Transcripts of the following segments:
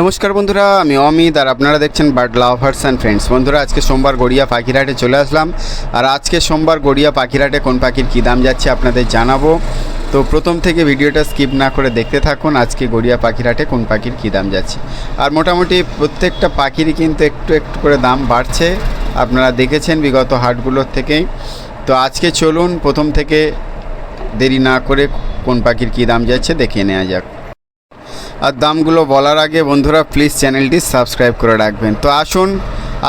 নমস্কার বন্ধুরা, আমি অমিত আর আপনারা দেখছেন বার্ড লাভার্স অ্যান্ড ফ্রেন্ডস বন্ধুরা, আজকে সোমবার গড়িয়া পাখিরহাটে চলে আসলাম। আর আজকে সোমবার গড়িয়া পাখিরহাটে কোন পাখির কী দাম যাচ্ছে আপনাদের জানাব। তো প্রথম থেকে ভিডিওটা স্কিপ না করে দেখতে থাকুন, আজকে গড়িয়া পাখিরহাটে কোন পাখির কী দাম যাচ্ছে। আর মোটামুটি প্রত্যেকটা পাখিরই কিন্তু একটু একটু করে দাম বাড়ছে। আপনারা দেখেছেন বিগত হাটগুলোর থেকেই। তো আজকে চলুন প্রথম থেকে দেরি না করে কোন পাখির কী দাম যাচ্ছে দেখে নেওয়া যাক। আর দামগুলো বলার আগে বন্ধুরা প্লিজ চ্যানেলটি সাবস্ক্রাইব করে রাখবেন। তো আসুন,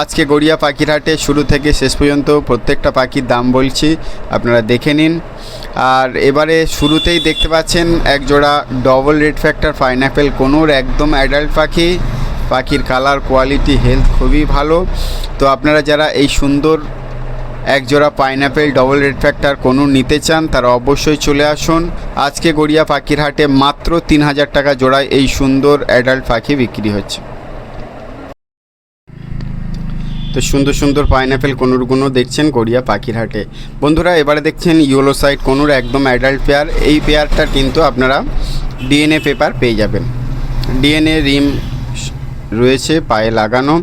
আজকে গড়িয়া পাখির হাটে শুরু থেকে শেষ পর্যন্ত প্রত্যেকটা পাখির দাম বলছি, আপনারা দেখে নিন। আর এবারে শুরুতেই দেখতে পাচ্ছেন, এক জোড়া double red factor pineapple conure, একদম অ্যাডাল্ট পাখি। পাখির কালার কোয়ালিটি হেলথ খুবই ভালো। তো আপনারা যারা এই সুন্দর এক জোড়া পাইনঅ্যাপেল ডবল রেড ফ্যাক্টর কোনো নিতে চান, তারা অবশ্যই চলে আসুন। আজকে গড়িয়া পাখির হাটে মাত্র তিন হাজার টাকা জোড়ায় এই সুন্দর অ্যাডাল্ট পাখি বিক্রি হচ্ছে। তো সুন্দর সুন্দর পাইনঅ্যাপেল কোনুরগুলো দেখছেন গড়িয়া পাখির হাটে বন্ধুরা, এবারে দেখছেন ইয়েলো সাইড কোনুর একদম অ্যাডাল্ট পেয়ার এই পেয়ারটা কিন্তু আপনারা ডিএনএ পেপার পেয়ে যাবেন। ডিএনএ রিম রয়েছে, পায়ে লাগানো।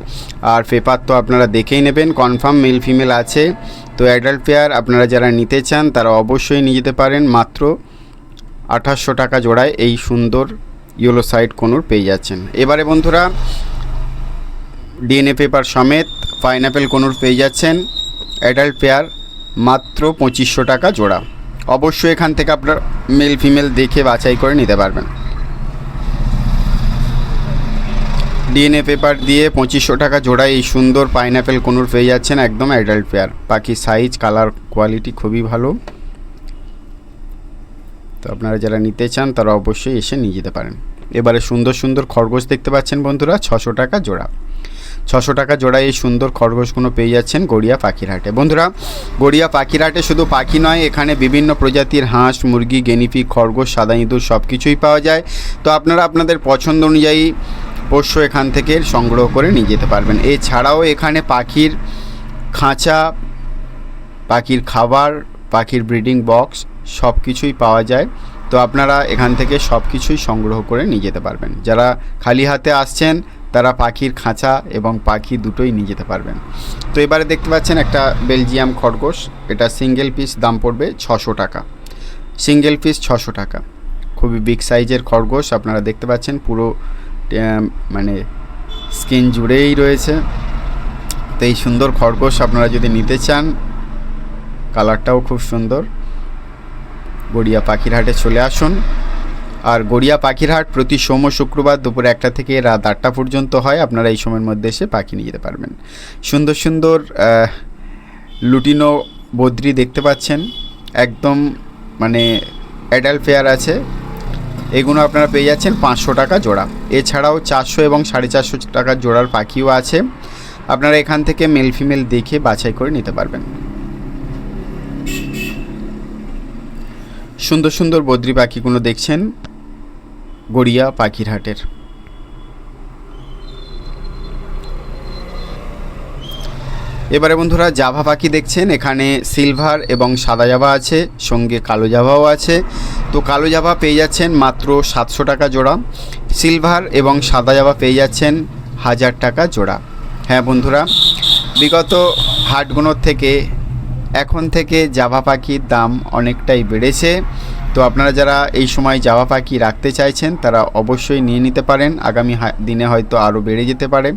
আর পেপার তো আপনারা দেখেই নেবেন কনফার্ম মেল ফিমেল আছে। তো অ্যাডাল্ট পেয়ার আপনারা যারা নিতে চান, তারা অবশ্যই নিয়ে যেতে পারেন। মাত্র আঠাশশো টাকা জোড়ায় এই সুন্দর ইয়েলো সাইড কোনুর পেয়ে যাচ্ছেন। এবারে বন্ধুরা ডিএনএ পেপার সমেত পাইনঅ্যাপেল কোনুর পেয়ে যাচ্ছেন। অ্যাডাল্ট পেয়ার মাত্র পঁচিশশো টাকা জোড়া। অবশ্যই এখান থেকে আপনার মেল ফিমেল দেখে বাছাই করে নিতে পারবেন। ডিএনএ পেপার দিয়ে পঁচিশশো টাকা জোড়ায় এই সুন্দর পাইনঅ্যাপেল কোনুর পেয়ে যাচ্ছেন একদম অ্যাডাল্ট পেয়ার পাখি সাইজ কালার কোয়ালিটি খুবই ভালো। তো আপনারা যারা নিতে চান, তারা অবশ্যই এসে নিয়ে যেতে পারেন। এবারে সুন্দর সুন্দর খরগোশ দেখতে পাচ্ছেন বন্ধুরা, ছশো টাকা জোড়া। ছশো টাকা জোড়ায় এই সুন্দর খরগোশগুলো পেয়ে যাচ্ছেন গড়িয়া পাখির হাটে বন্ধুরা, গড়িয়া পাখির হাটে শুধু পাখি নয়, এখানে বিভিন্ন প্রজাতির হাঁস, মুরগি গেনিপি খরগোশ, সাদা ইঁদুর সব কিছুই পাওয়া যায়। তো আপনারা আপনাদের পছন্দ অনুযায়ী পোষ্য এখান থেকে সংগ্রহ করে নিয়ে যেতে পারবেন। এছাড়াও এখানে পাখির খাঁচা, পাখির খাবার, পাখির ব্রিডিং বক্স সব কিছুই পাওয়া যায়। তো আপনারা এখান থেকে সব কিছুই সংগ্রহ করে নিয়ে যেতে পারবেন। যারা খালি হাতে আসছেন, তারা পাখির খাঁচা এবং পাখি দুটোই নিয়ে যেতে পারবেন। তো এবারে দেখতে পাচ্ছেন একটা বেলজিয়াম খরগোশ। এটা সিঙ্গেল পিস দাম পড়বে ছশো টাকা। সিঙ্গেল পিস ছশো টাকা। খুবই বিগ সাইজের খরগোশ। আপনারা দেখতে পাচ্ছেন পুরো মানে স্কিন জুড়েই রয়েছে। তো এই সুন্দর খরগোশ আপনারা যদি নিতে চান, কালারটাও খুব সুন্দর। গড়িয়া পাখির হাটে চলে আসুন। আর গড়িয়া পাখির হাট প্রতি সোম শুক্রবার দুপুর একটা থেকে রাত আটটা পর্যন্ত হয়। আপনারা এই সময়ের মধ্যে এসে পাখি নিয়ে যেতে পারবেন। সুন্দর সুন্দর লুটিনো বদ্রি দেখতে পাচ্ছেন। একদম মানে অ্যাডাল্ট ফেয়ার আছে। এগুলো আপনারা পেয়ে যাচ্ছেন পাঁচশো টাকা জোড়া। এছাড়াও চারশো এবং সাড়ে চারশো টাকার জোড়ার পাখিও আছে। আপনারা এখান থেকে মেল ফিমেল দেখে বাছাই করে নিতে পারবেন। সুন্দর সুন্দর বদ্রি পাখিগুলো দেখছেন গড়িয়া পাখির হাটের এবারে বন্ধুরা জাভা পাখি দেখছেন, এখানে সিলভার এবং সাদা জাভা আছে, সঙ্গে কালো জাভাও আছে। তো কালো জাভা পেয়ে যাচ্ছেন মাত্র সাতশো টাকা জোড়া। সিলভার এবং সাদা জাভা পেয়ে যাচ্ছেন হাজার টাকা জোড়া। হ্যাঁ বন্ধুরা, বিগত হাটগুলোর থেকে এখন থেকে জাভা পাখির দাম অনেকটাই বেড়েছে। তো আপনারা যারা এই সময় জাভা পাখি রাখতে চাইছেন, তারা অবশ্যই নিয়ে নিতে পারেন। আগামী দিনে হয়তো আরও বেড়ে যেতে পারে।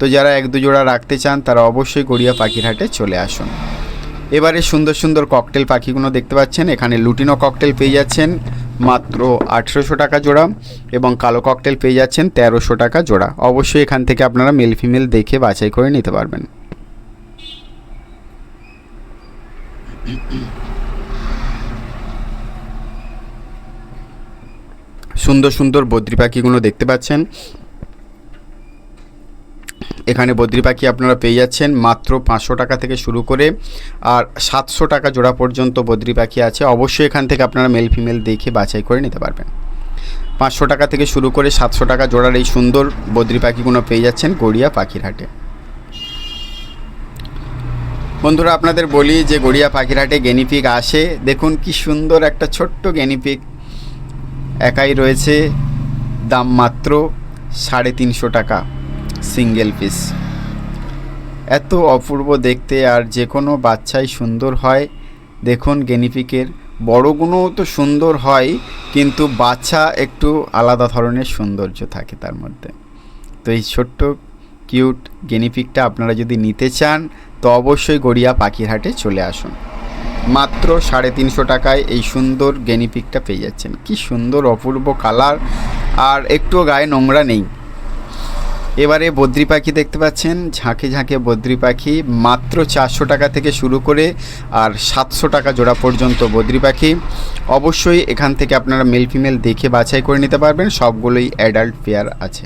তো যারা এক দুজোড়া রাখতে চান, তারা অবশ্যই গড়িয়া পাখির হাটে চলে আসুন। এবারে সুন্দর সুন্দর ককটেল পাখিগুলো দেখতে পাচ্ছেন। এখানে লুটিনো ককটেল পেয়ে যাচ্ছেন, মাত্র আঠেরোশো টাকা জোড়া এবং কালো ককটেল পেয়ে যাচ্ছেন তেরোশো টাকা জোড়া। অবশ্যই এখান থেকে আপনারা মেল ফিমেল দেখে বাছাই করে নিতে পারবেন। সুন্দর সুন্দর বদ্রি পাখিগুলো দেখতে পাচ্ছেন। এখানে বদ্রি পাখি আপনারা পেয়ে যাচ্ছেন মাত্র পাঁচশো টাকা থেকে শুরু করে আর সাতশো টাকা জোড়া পর্যন্ত বদ্রি পাখি আছে। অবশ্যই এখান থেকে আপনারা মেল ফিমেল দেখে বাছাই করে নিতে পারবেন। পাঁচশো টাকা থেকে শুরু করে সাতশো টাকা জোড়ার এই সুন্দর বদ্রি পাখিগুলো পেয়ে যাচ্ছেন গড়িয়া পাখির হাটে বন্ধুরা, আপনাদের বলি যে গড়িয়া পাখির হাটে গেনিপিক আসে। দেখুন কি সুন্দর একটা ছোট্ট গেনিপিক একাই রয়েছে, দাম মাত্র সাড়ে তিনশো টাকা। সিঙ্গেল পিস এত অপূর্ব দেখতে আর যে কোনো বাচ্চাই সুন্দর হয়। দেখুন গেনিপিকের। বড়গুলোও তো সুন্দর হয়, কিন্তু বাচ্চা একটু আলাদা ধরনের সৌন্দর্য থাকে তার মধ্যে। তো এই ছোট্ট, কিউট গেনিপিকটা আপনারা যদি নিতে চান, তো অবশ্যই গড়িয়া পাখির হাটে চলে আসুন। মাত্র সাড়ে তিনশো টাকায় এই সুন্দর গেনিপিকটা পেয়ে যাচ্ছেন। কি সুন্দর, অপূর্ব কালার, আর একটুও গায়ে নোংরা নেই। এবারে বদ্রি পাখি দেখতে পাচ্ছেন, ঝাঁকে ঝাঁকে বদ্রি পাখি, মাত্র চারশো টাকা থেকে শুরু করে আর সাতশো টাকা জোড়া পর্যন্ত বদ্রি পাখি। অবশ্যই এখান থেকে আপনারা মেল ফিমেল দেখে বাছাই করে নিতে পারবেন, সবগুলোই অ্যাডাল্ট পেয়ার আছে।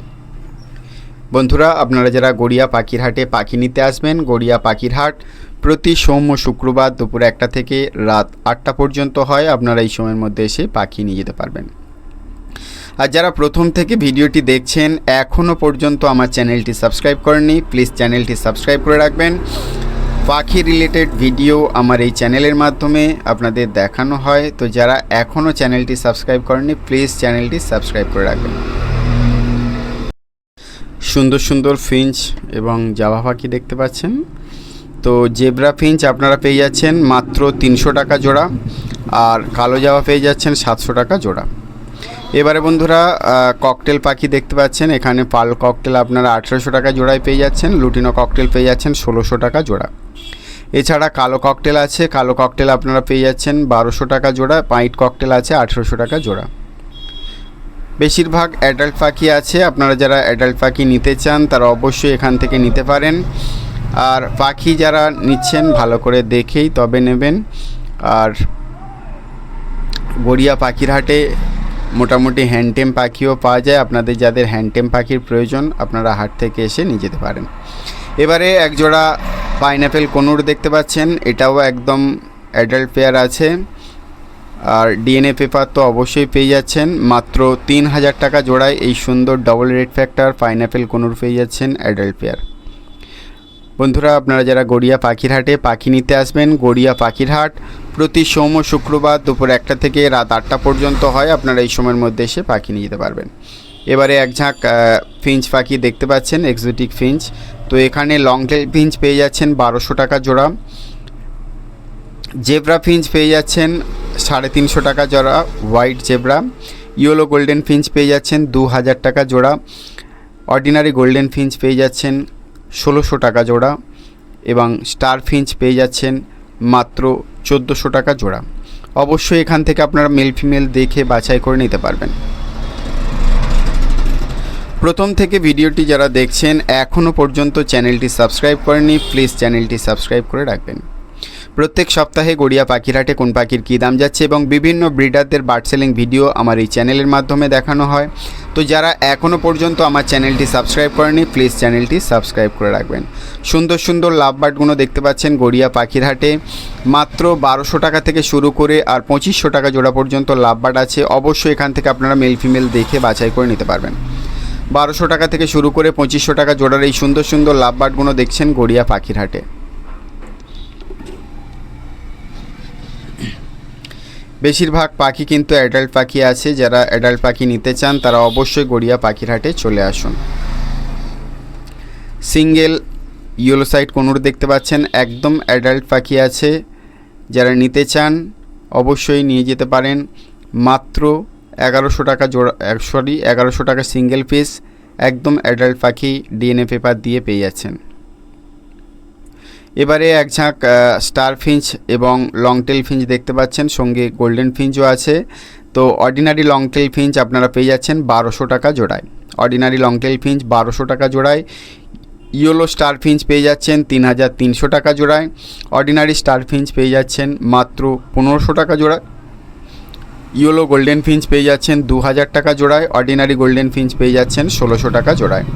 বন্ধুরা, আপনারা যারা গড়িয়া পাখির হাটে পাখি নিতে আসবেন, গড়িয়া পাখির হাট প্রতি সোম ও শুক্রবার দুপুর একটা থেকে রাত আটটা পর্যন্ত হয়, আপনারা এই সময়ের মধ্যে এসে পাখি নিয়ে যেতে পারবেন। আর যারা প্রথম থেকে ভিডিওটি দেখছেন এখনও পর্যন্ত আমার চ্যানেলটি সাবস্ক্রাইব করেননি, প্লিজ চ্যানেলটি সাবস্ক্রাইব করে রাখবেন। পাখি রিলেটেড ভিডিও আমার এই চ্যানেলের মাধ্যমে আপনাদের দেখানো হয়। তো যারা এখনও চ্যানেলটি সাবস্ক্রাইব করেননি, প্লিজ চ্যানেলটি সাবস্ক্রাইব করে রাখবেন। সুন্দর সুন্দর ফিঞ্চ এবং জাভা পাখি দেখতে পাচ্ছেন। তো জেব্রা ফিঞ্চ আপনারা পেয়ে যাচ্ছেন মাত্র তিনশো টাকা জোড়া, আর কালো জাভা পেয়ে যাচ্ছেন সাতশো টাকা জোড়া। এবারে বন্ধুরা ককটেল পাখি দেখতে পাচ্ছেন। এখানে পাল ককটেল আপনারা আঠেরোশো টাকা জোড়ায় পেয়ে যাচ্ছেন, লুটিনো ককটেল পেয়ে যাচ্ছেন ষোলোশো টাকা জোড়া। এছাড়া কালো ককটেল আছে, কালো ককটেল আপনারা পেয়ে যাচ্ছেন বারোশো টাকা জোড়া পাইট ককটেল আছে আঠেরোশো টাকা জোড়া। বেশিরভাগ অ্যাডাল্ট পাখি আছে, আপনারা যারা অ্যাডাল্ট পাখি নিতে চান, তারা অবশ্যই এখান থেকে নিতে পারেন। আর পাখি যারা নিচ্ছেন, ভালো করে দেখেই তবে নেবেন। আর গড়িয়া পাখির হাটে মোটামুটি হ্যান্ডটেম পাখিও পাওয়া যায়। আপনাদের যাদের হ্যান্ডটেম পাখির প্রয়োজন, আপনারা হাট থেকে এসে নিয়ে যেতে পারেন। এবারে একজোড়া পাইনঅ্যাপেল কনুর দেখতে পাচ্ছেন। এটাও একদম অ্যাডাল্ট পেয়ার আছে। আর ডিএনএ পেপার তো অবশ্যই পেয়ে যাচ্ছেন। মাত্র তিন হাজার টাকা জোড়ায় এই সুন্দর double red factor pineapple conure পেয়ে যাচ্ছেন অ্যাডাল্ট পেয়ার বন্ধুরা, আপনারা যারা গড়িয়া পাখির হাটে পাখি নিতে আসবেন, গড়িয়া পাখির হাট প্রতি সোম ও শুক্রবার দুপুর একটা থেকে রাত আটটা পর্যন্ত হয়। আপনারা এই সময়ের মধ্যে এসে পাখি নিয়ে যেতে পারবেন। এবারে এক ঝাঁক ফিঞ্চ পাখি দেখতে পাচ্ছেন এক্সোটিক ফিঞ্চ। তো এখানে লং টেল ফিঞ্চ পেয়ে যাচ্ছেন বারোশো টাকা জোড়া। জেব্রা ফিঞ্চ পেয়ে যাচ্ছেন সাড়ে তিনশো টাকা জোড়া white zebra. Yellow golden finch পেয়ে যাচ্ছেন দু হাজার টাকা জোড়া। অর্ডিনারি গোল্ডেন ফিঞ্চ পেয়ে যাচ্ছেন ষোলোশো টাকা জোড়া এবং স্টার ফিঞ্চ পেয়ে যাচ্ছেন মাত্র চোদ্দোশো টাকা জোড়া। অবশ্যই এখান থেকে আপনারা মেল ফিমেল দেখে বাছাই করে নিতে পারবেন। প্রথম থেকে ভিডিওটি যারা দেখছেন এখনও পর্যন্ত চ্যানেলটি সাবস্ক্রাইব করেনি প্লিজ চ্যানেলটি সাবস্ক্রাইব করে রাখবেন। প্রত্যেক সপ্তাহে গড়িয়া পাখিরহাটে কোন পাখির কী দাম যাচ্ছে এবং বিভিন্ন ব্রিডারদের বার্ড সেলিং ভিডিও আমার এই চ্যানেলের মাধ্যমে দেখানো হয়। তো যারা এখনও পর্যন্ত আমার চ্যানেলটি সাবস্ক্রাইব করেনি প্লিজ চ্যানেলটি সাবস্ক্রাইব করে রাখবেন। সুন্দর সুন্দর লাভ বার্ডগুলো দেখতে পাচ্ছেন গড়িয়া পাখিরহাটে। মাত্র বারোশো টাকা থেকে শুরু করে আর পঁচিশশো টাকা জোড়া পর্যন্ত লাভ বার্ড আছে। অবশ্যই এখান থেকে আপনারা মেল ফিমেল দেখে বাছাই করে নিতে পারবেন। বারোশো টাকা থেকে শুরু করে পঁচিশশো টাকা জোড়ার এই সুন্দর সুন্দর লাভ বার্ডগুলো দেখছেন গড়িয়া পাখিরহাটে। বেশিরভাগ পাখি কিন্তু অ্যাডাল্ট পাখি আছে, যারা অ্যাডাল্ট পাখি নিতে চান, তারা অবশ্যই গড়িয়া পাখির হাটে চলে আসুন। সিঙ্গেল ইয়েলো সাইড কোনুর দেখতে পাচ্ছেন, একদম অ্যাডাল্ট পাখি আছে, যারা নিতে চান, অবশ্যই নিয়ে যেতে পারেন। মাত্র এগারোশো টাকা জোড়া সরি এগারোশো টাকা সিঙ্গেল পিস একদম অ্যাডাল্ট পাখি ডিএনএ পেপার দিয়ে পেয়ে যাচ্ছেন। এবারে এক ঝাঁক স্টার ফিঞ্চ এবং লং টেল ফিঞ্চ দেখতে পাচ্ছেন। সঙ্গে গোল্ডেন ফিঞ্চও আছে। তো অর্ডিনারি লং টেল ফিঞ্চ আপনারা পেয়ে যাচ্ছেন বারোশো টাকা জোড়ায়। অর্ডিনারি লং টেল ফিঞ্চ বারোশো টাকা জোড়ায়। ইয়েলো স্টার ফিঞ্চ পেয়ে যাচ্ছেন তিন হাজার তিনশো টাকা জোড়ায়। অর্ডিনারি স্টার ফিঞ্চ পেয়ে যাচ্ছেন মাত্র পনেরোশো টাকা জোড়ায়। ইয়েলো গোল্ডেন ফিঞ্চ পেয়ে যাচ্ছেন দু হাজার টাকা জোড়ায়। অর্ডিনারি গোল্ডেন ফিঞ্চ পেয়ে যাচ্ছেন ষোলোশো টাকা জোড়ায়।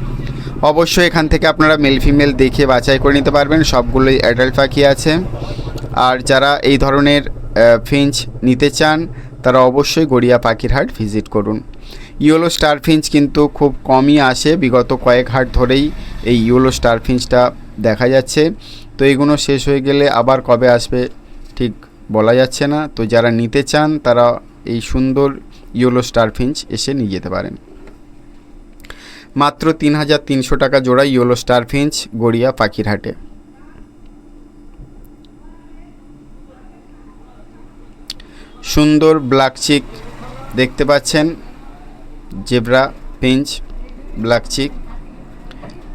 অবশ্যই এখান থেকে আপনারা মেল ফিমেল দেখে বাছাই করে নিতে পারবেন। সবগুলোই অ্যাডাল্ট পাখি আছে। আর যারা এই ধরনের ফিঞ্চ নিতে চান, তারা অবশ্যই গড়িয়া পাখির হাট ভিজিট করুন। ইয়োলো স্টার ফিঞ্চ কিন্তু খুব কমই আসে। বিগত কয়েক হাট ধরেই এই ইয়োলো স্টার ফিঞ্চটা দেখা যাচ্ছে। তো এইগুলো শেষ হয়ে গেলে আবার কবে আসবে ঠিক বলা যাচ্ছে না। তো যারা নিতে চান, তারা এই সুন্দর ইয়োলো স্টার ফিঞ্চ এসে নিয়ে যেতে পারেন। মাত্র তিন হাজার তিনশো টাকা জোড়া ইয়েলো স্টার ফিঞ্চ গড়িয়া পাখির হাটে সুন্দর ব্ল্যাক চিক দেখতে পাচ্ছেন জেব্রা পিঞ্চ ব্ল্যাক চিক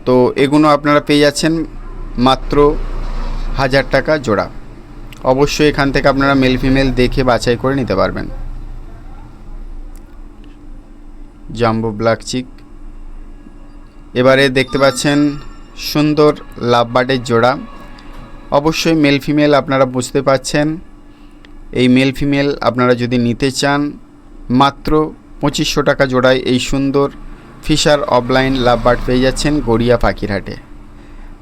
তো এগুলো আপনারা পেয়ে যাচ্ছেন মাত্র হাজার টাকা জোড়া। অবশ্যই এখান থেকে আপনারা মেল ফিমেল দেখে বাছাই করে নিতে পারবেন। জাম্বো ব্ল্যাক চিক এবারে দেখতে পাচ্ছেন সুন্দর লাভবার্ডের জোড়া। অবশ্যই মেল ফিমেল আপনারা বুঝতে পাচ্ছেন। এই মেল ফিমেল আপনারা যদি নিতে চান, মাত্র পঁচিশশো টাকা জোড়ায় এই সুন্দর ফিশার অফলাইন লাভ লাভবার্ড পেয়ে যাচ্ছেন গড়িয়া পাখির হাটে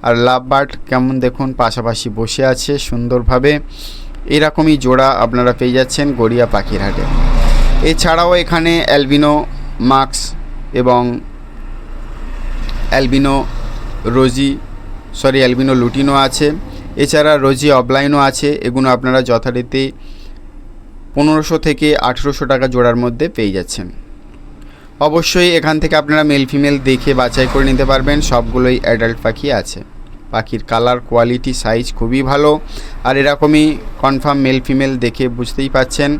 আর লাভবার্ড কেমন দেখুন, পাশাপাশি বসে আছে সুন্দরভাবে। এরকমই জোড়া আপনারা পেয়ে যাচ্ছেন গড়িয়া পাখিরহাটে এছাড়াও এখানে অ্যালবিনো, মাক্স এবং albino rosy, sorry, albino lutino আছে। এছাড়া রোজি অফলাইনও আছে। এগুলো আপনারা যথারীতি পনেরোশো থেকে আঠেরোশো টাকা জোড়ার মধ্যে পেয়ে যাচ্ছেন। অবশ্যই এখান থেকে আপনারা মেল ফিমেল দেখে বাছাই করে নিতে পারবেন। সবগুলোই অ্যাডাল্ট পাখি আছে। পাখির কালার, কোয়ালিটি, সাইজ খুবই ভালো। আর এরকমই কনফার্ম মেল ফিমেল দেখে বুঝতেই পাচ্ছেন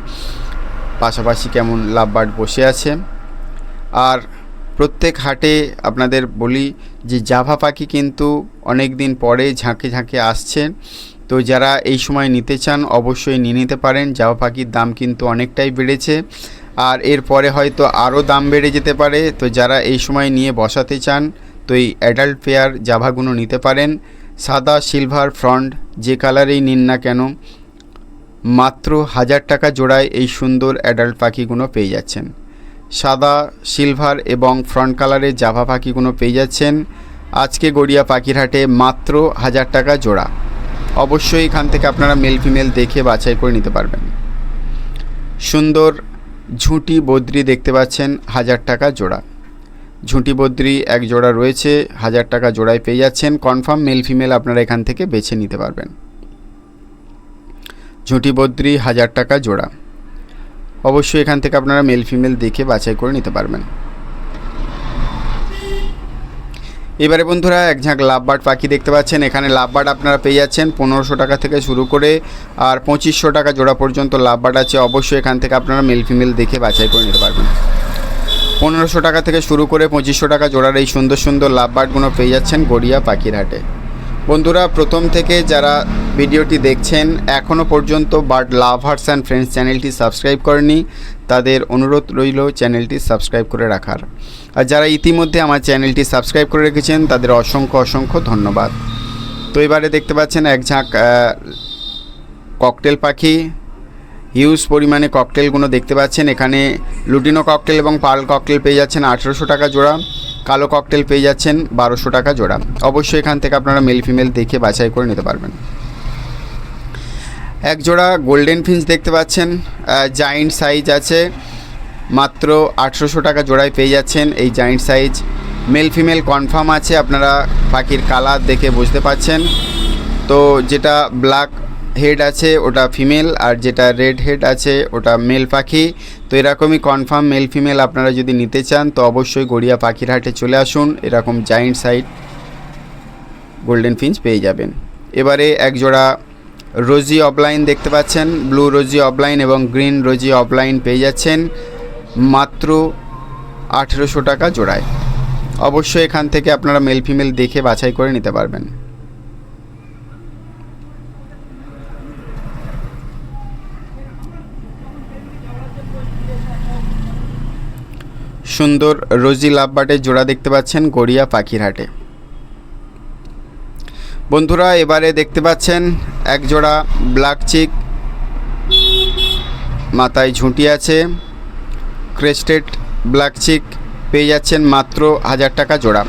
পাশাপাশি কেমন লাভবার্ড বসে আছে। আর প্রত্যেক হাটে আপনাদের বলি যে জাভা পাখি কিন্তু অনেক দিন পরে ঝাঁকে ঝাঁকে আসছে। তো যারা এই সময় নিতে চান, অবশ্যই নিয়ে নিতে পারেন। জাভা পাখির দাম কিন্তু অনেকটাই বেড়েছে। আর এরপরে হয়তো আরও দাম বেড়ে যেতে পারে। তো যারা এই সময় নিয়ে বসাতে চান, তো এই অ্যাডাল্ট পেয়ার জাভাগুলো নিতে পারেন। সাদা সিলভার ফ্রন্ট যে কালারেই নিন না কেন, মাত্র হাজার টাকা জোড়ায় এই সুন্দর অ্যাডাল্ট পাখিগুলো পেয়ে যাচ্ছেন। সাদা, সিলভার এবং ফ্রন্ট কালারের জাভা পাখিগুলো পেয়ে যাচ্ছেন। আজকে গড়িয়া পাখির হাটে মাত্র হাজার টাকা জোড়া। অবশ্যই এখান থেকে আপনারা মেল ফিমেল দেখে বাছাই করে নিতে পারবেন। সুন্দর ঝুঁটি বদ্রি দেখতে পাচ্ছেন, হাজার টাকা জোড়া। ঝুঁটি বদ্রি এক জোড়া রয়েছে, হাজার টাকা জোড়ায় পেয়ে যাচ্ছেন। কনফার্ম মেল ফিমেল আপনারা এখান থেকে বেছে নিতে পারবেন। ঝুঁটি বদ্রি, হাজার টাকা জোড়া। অবশ্যই এখান থেকে আপনারা মেল ফিমেল দেখে বাছাই করে নিতে পারবেন। এবারে বন্ধুরা, এক ঝাঁক লাভবার্ড পাখি দেখতে পাচ্ছেন। এখানে লাভবার্ড আপনারা পেয়ে যাচ্ছেন পনেরোশো টাকা থেকে শুরু করে আর পঁচিশশো টাকা জোড়া পর্যন্ত লাভবার্ড আছে। অবশ্যই এখান থেকে আপনারা মেল ফিমেল দেখে বাছাই করে নিতে পারবেন। পনেরোশো টাকা থেকে শুরু করে পঁচিশশো টাকা জোড়ার এই সুন্দর সুন্দর লাভবার্ডগুলো পেয়ে যাচ্ছেন গড়িয়া পাখির হাটে। বন্ধুরা, প্রথম থেকে যারা ভিডিওটি দেখছেন এখনও পর্যন্ত বার্ড লাভার্স অ্যান্ড ফ্রেন্ডস চ্যানেলটি সাবস্ক্রাইব করেনি তাদের অনুরোধ রইল চ্যানেলটি সাবস্ক্রাইব করে রাখার। আর যারা ইতিমধ্যে আমার চ্যানেলটি সাবস্ক্রাইব করে রেখেছেন, তাদের অসংখ্য অসংখ্য ধন্যবাদ। তো এবারে দেখতে পাচ্ছেন এক ঝাঁক ককটেল পাখি। হিউজ পরিমাণে ককটেলগুলো দেখতে পাচ্ছেন। এখানে লুটিনো ককটেল এবং পার্ল ককটেল পেয়ে যাচ্ছেন আঠেরোশো টাকা জোড়া। কালো ককটেল পেয়ে যাচ্ছেন বারোশো টাকা জোড়া। অবশ্যই এখান থেকে আপনারা মেল ফিমেল দেখে বাছাই করে নিতে পারবেন। এক জোড়া গোল্ডেন ফিঞ্চ দেখতে পাচ্ছেন জায়েন্ট সাইজ আছে, মাত্র আঠেরোশো টাকা জোড়ায় পেয়ে যাচ্ছেন। এই giant size male female confirm আছে, আপনারা পাখির কালার দেখে বুঝতে পাচ্ছেন তো যেটা ব্ল্যাক হেড আছে, ওটা ফিমেল আর যেটা রেড হেড আছে, ওটা মেল পাখি। তো এরকমই কনফার্ম মেল ফিমেল আপনারা যদি নিতে চান, তো অবশ্যই গড়িয়া পাখির হাটে চলে আসুন। এরকম জায়েন্ট সাইড গোল্ডেন ফিঞ্চ পেয়ে যাবেন। এবারে এক জোড়া রোজি অফলাইন দেখতে পাচ্ছেন। ব্লু রোজি অফলাইন এবং গ্রিন রোজি অফলাইন পেয়ে যাচ্ছেন। মাত্র আঠেরোশো টাকা জোড়ায়। অবশ্যই এখান থেকে আপনারা মেল ফিমেল দেখে বাছাই করে নিতে পারবেন। সুন্দর রোজি লাভবাটের জোড়া দেখতে পাচ্ছেন গড়িয়া পাখির হাটে বন্ধুরা, এবারে দেখতে পাচ্ছেন এক জোড়া ব্ল্যাক চিক, মাথায় ঝুঁটি আছে, ক্রেস্টেড ব্ল্যাক চিক, পেয়ে যাচ্ছেন মাত্র হাজার টাকা জোড়া।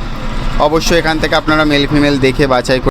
অবশ্যই এখান থেকে আপনারা মেল ফিমেল দেখে বাছাই